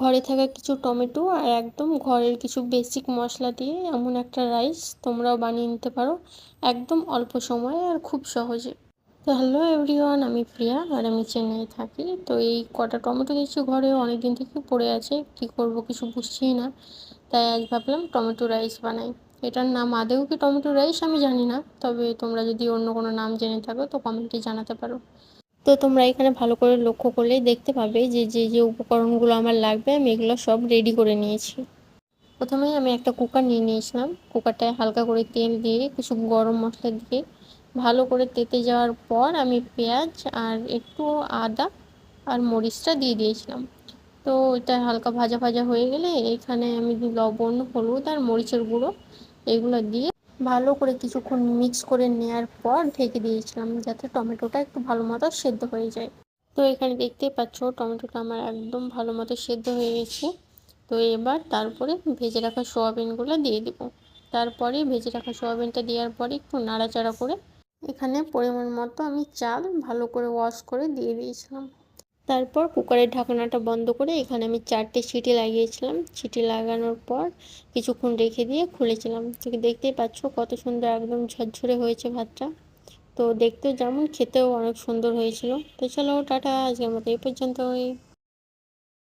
ঘরে থাকা কিছু টমেটো আর একদম ঘরের কিছু বেসিক মশলা দিয়ে এমন একটা রাইস তোমরাও বানিয়ে নিতে পারো একদম অল্প সময়ে আর খুব সহজে। তো হ্যালো এভরিওয়ান আমি প্রিয়া আর আমি চেন্নাই থাকি। তো এই কটা টমেটো কিছু ঘরে অনেক দিন থেকে পড়ে আছে, কি করব কিছু বুঝছিই না। তাই আজ ভাবলাম টমেটো রাইস বানাই। এটার নাম আদেও কি টমেটো রাইস আমি জানি না, তবে তোমরা যদি অন্য কোনো নাম জেনে থাকো তো কমেন্টে জানাতে পারো। তো তোমরা এখানে ভালো করে লক্ষ্য করলেই দেখতে পাবে যে যে যে উপকরণগুলো আমার লাগবে, আমি এগুলো সব রেডি করে নিয়েছি। প্রথমেই আমি একটা কুকার নিয়ে নিয়েছিলাম। কুকারটায় হালকা করে তেল দিয়ে, কিছু গরম মশলা দিয়ে ভালো করে তেতে যাওয়ার পর আমি পেঁয়াজ আর একটু আদা আর মরিচটা দিয়ে দিয়েছিলাম। তো এটা হালকা ভাজা ভাজা হয়ে গেলে এখানে আমি লবণ, হলুদ আর মরিচের গুঁড়ো এগুলো দিয়ে ভালো করে কিছুক্ষণ মিক্স করে নেওয়ার পর ঢেকে দিয়েছিলাম যাতে টমেটোটা একটু ভালো মতো সেদ্ধ হয়ে যায়। তো এখানে দেখতেই পাচ্ছ টমেটোটা আমার একদম ভালো মতো সেদ্ধ হয়ে গেছে। তো এবার তারপরে ভেজে রাখা সোয়াবিনগুলো দিয়ে দিব। তারপরে ভেজে রাখা সোয়াবিনটা দেওয়ার পরে একটু নাড়াচাড়া করে এখানে পরিমাণ মতো আমি চাল ভালো করে ওয়াশ করে দিয়ে দিয়েছিলাম। তারপর কুকারের ঢাকনাটা বন্ধ করে এখানে আমি চারটে সিটি লাগিয়েছিলাম। সিটি লাগানোর পর কিছুক্ষণ রেখে দিয়ে খুলেছিলাম। তুমি দেখতেই পাচ্ছ কত সুন্দর একদম ঝরঝরে হয়েছে ভাতটা। তো দেখতেও যেমন খেতেও অনেক সুন্দর হয়েছিল। তো চলো, টাটা, আজকের মতো এই পর্যন্তই।